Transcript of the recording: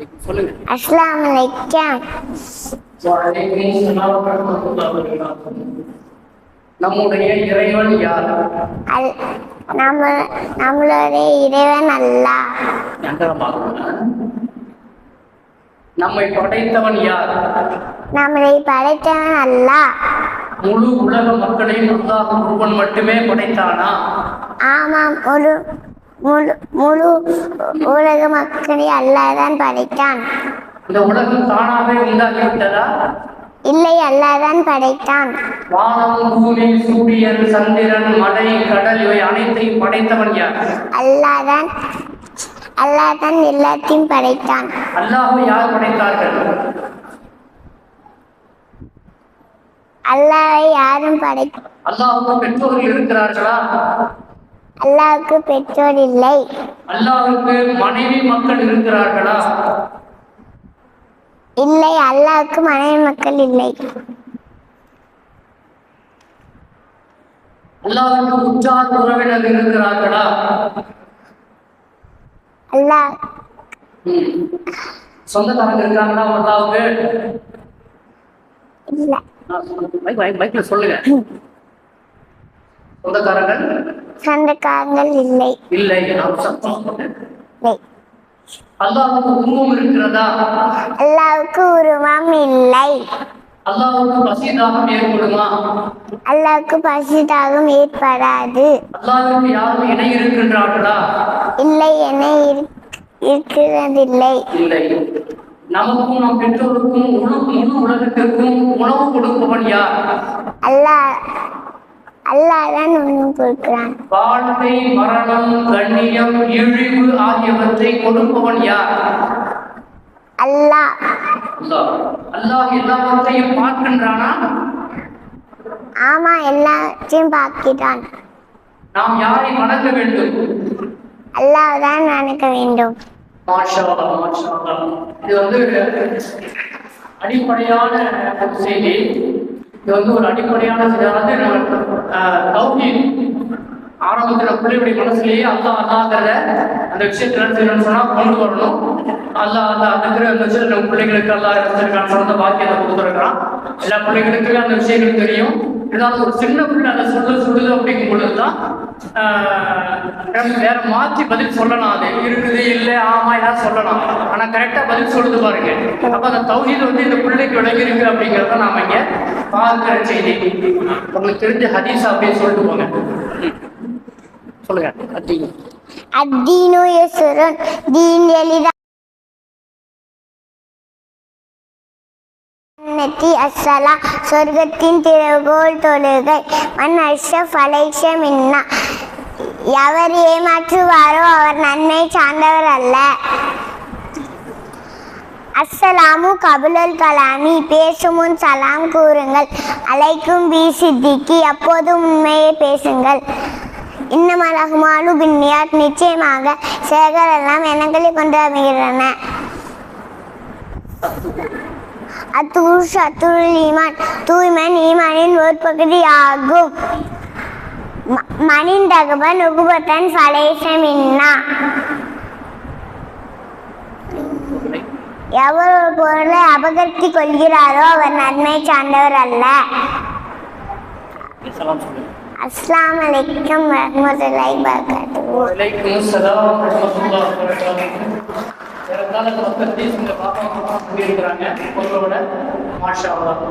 அஸ்லாம். நம்முடைய இறைவன் யார்? நம்ம நம்மளுடைய இறைவன் நகரமாக. நம்மை படைத்தவன் யார்? நம்மளை படைத்தவன் அல்லாஹ். முழு உலக மக்களையும் அல்லாஹ் ஒருவன் மட்டுமே படைத்தானா? ஆமாம் முழு முழு முழு உலக மக்களை அல்லாஹ் தான் படைத்தான். இந்த உலகம் தானாகவே உண்டாகிவிட்டதா இல்லை அல்லாஹ் தான் படைத்தான். வானம் பூமி சூரியன் சந்திரன் மலை கடல் இவை அனைத்தையும் படைத்தவன் யார்? அல்லாஹ் தான் அல்லாஹ் தான் எல்லாத்தையும் படைத்தான். அல்லாஹ் யார் படைத்தார்கள்? அல்லாஹ்வை யாரும் படை அல்லாஹ்வுக்கு பெற்றோர்கள் இருக்கிறார்களா? அல்லாஹ்வுக்கு பெற்றோர் இல்லை. அல்லாஹ்வுக்கு மனைவி மக்கள் இருக்கிறார்களா? இல்லை அல்லாஹ்வுக்கு மனைவி மக்கள் இல்லை. அல்லாஹ்வுக்கு உற்றார் உறவினர் இருக்கிறார்களா? அல்லாஹ். சொந்தக்காரங்க இருக்காங்களா அல்லாஹ்வுக்கு? இல்லை. மைக்ல சொல்லுங்க. சொந்தக்காரங்கள் சொந்தக்காரங்கள் இல்லை. இல்லை அல்லாஹ்வுக்கு உருவம் இருக்கிறதா? அல்லாஹ்வுக்கு உருவம் இல்லை. அல்லாஹ்வுக்கு பசிதாகம் ஏற்படுமா? அல்லாஹ்வுக்கு பசிதாகம் ஏற்படாது. அல்லாஹ்வுக்கு யாரும் இணை இருக்கின்றார்களா? இல்லை என இருக்- இருக்கிறதில்லை. இல்லை. நமக்கும் நம் பெற்றோருக்கும் முழு முழு உலகத்திற்கும் உணவு கொடுப்பவன் யார்? அல்லாஹ் அல்லாஹ் தான் உணவு கொடுக்கிறான் வாழ்க்கை மரணம் கண்ணியம் இழிவு ஆகியவற்றை கொடுப்பவன் யார்? அல்லாஹ். அல்லாஹ். எல்லாவற்றையும் பார்க்கின்றானா? ஆமா எல்லாத்தையும் பார்க்கிறான். நாம் யாரை வணங்க வேண்டும்? அல்லாஹ் தான் நினைக்க வேண்டும். இது வந்து அடிப்படையான செய்தி. இது வந்து ஒரு அடிப்படையான சில வந்து நம்ம ஆரம்பத்தில் ஆரம்பத்துல பிள்ளையுடைய மனசுலயே அல்லாஹ் அல்லாங்கிறத அந்த விஷயத்துல என்ன சொன்னா கொண்டு வரணும். அல்லாஹ் அந்த அதுக்கு விஷயம் நம்ம பிள்ளைகளுக்கு அல்லாஹ் இருந்திருக்கான்னு சொன்ன பாக்கியத்தை கொடுத்துருக்கான். எல்லா பிள்ளைகளுக்குமே அந்த விஷயங்கள் தெரியும். ஏதாவது ஒரு சின்ன பிள்ளை அதை சொல்லு சொல்லுது அப்படிங்கும் பொழுதுதான் ஆஹ், வேற மாத்தி பதில் சொல்லலாம். அது இருக்குது? இல்லை ஆமா ஏதாவது சொல்லலாம். ஆனா கரெக்டா பதில் சொல்லுது பாருங்க. அப்ப அந்த தௌஹீத் வந்து இந்த பிள்ளைக்கு விளங்கிருக்கு அப்படிங்கிறத அப்படிங்கறத நாம இங்க பார்க்கிற செய்தி. உங்களுக்கு தெரிஞ்ச ஹதீஸ் அப்படியே சொல்லிட்டு போங்க. சொல்லுங்க. அத்தீங்க அத்தீனு யசுருன் தீன் எளிதா அசலா சொர்க்கத்தின் திறவுகோல் தொழுகை. மண் அஷ்ரஃப் அலைஷ மின்னா எவர் ஏமாற்றுவாரோ அவர் நன்மை சார்ந்தவர் அல்ல. அஸ்ஸலாமு கபுலல் கலாமி பேசும் முன் சலாம் கூறுங்கள். அழைக்கும் பி சித்திக்கு அப்போதும் உண்மையை பேசுங்கள். இன்னும் ரஹ்மானு பின்னியாத் நிச்சயமாக சேகர் எல்லாம் எண்ணங்களை கொண்டு அமைகின்றன அத்தூர் சத்துருள் ஈமான் தூய்மன் ஈமானின் ஒரு பகுதியாகும் மணின் தகவன் மனின் தகவல் நுகுபத்தன் ஃபலேசம் இன்னா. எவர் ஒரு பொருளை அபகரித்து கொள்கிறாரோ அவர் நன்மை சார்ந்தவர் அல்ல. அஸ்லாம் அலைக்கும் வரஹ்மத்துல்லாஹி வபரகாத்துஹு. வலைக்கும் அஸ்ஸலாம் வரஹ்மத்துல்லாஹி வபரகாத்துஹு. இரண்டாவது பக்கத்தில் இந்த பாப்பா கூடி சொல்லியிருக்கிறாங்க. உங்களோட மாஷா அல்லாஹ்.